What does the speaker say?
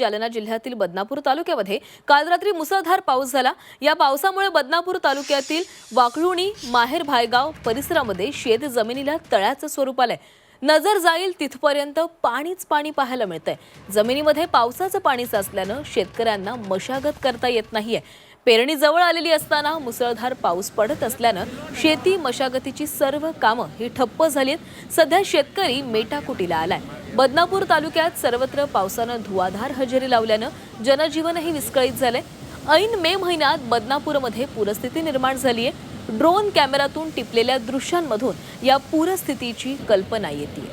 जालना जिल्ह्यातील बदनापूर तालुक्यामध्ये काल रात्री मुसळधार पाऊस झाला. या पावसामुळे बदनापूर तालुक्यातील वाकळुणी माहेर भायगाव परिसरामध्ये शेत जमिनीला तळ्याचं स्वरूप आलंय. नजर जाईल तिथपर्यंत पाणीच पाणी पाहायला मिळतंय. जमिनीमध्ये पावसाचं पाणी साचल्यानं शेतकऱ्यांना मशागत करता येत नाहीये. पेरणी जवळ आलेली असताना मुसळधार पाऊस पडत असल्यानं शेती मशागतीची सर्व कामं ही ठप्प झाली आहेत सध्या शेतकरी मेटाकुटीला आलाय. बदनापूर तालुक्यात सर्वत्र पावसानं धुवाधार हजेरी लावल्यानं जनजीवनही विस्कळीत झालंय. ऐन मे महिन्यात बदनापूरमध्ये पूरस्थिती निर्माण झाली आहे ड्रोन कॅमेऱ्यातून टिपलेल्या दृश्यांमधून या पूरस्थितीची कल्पना येते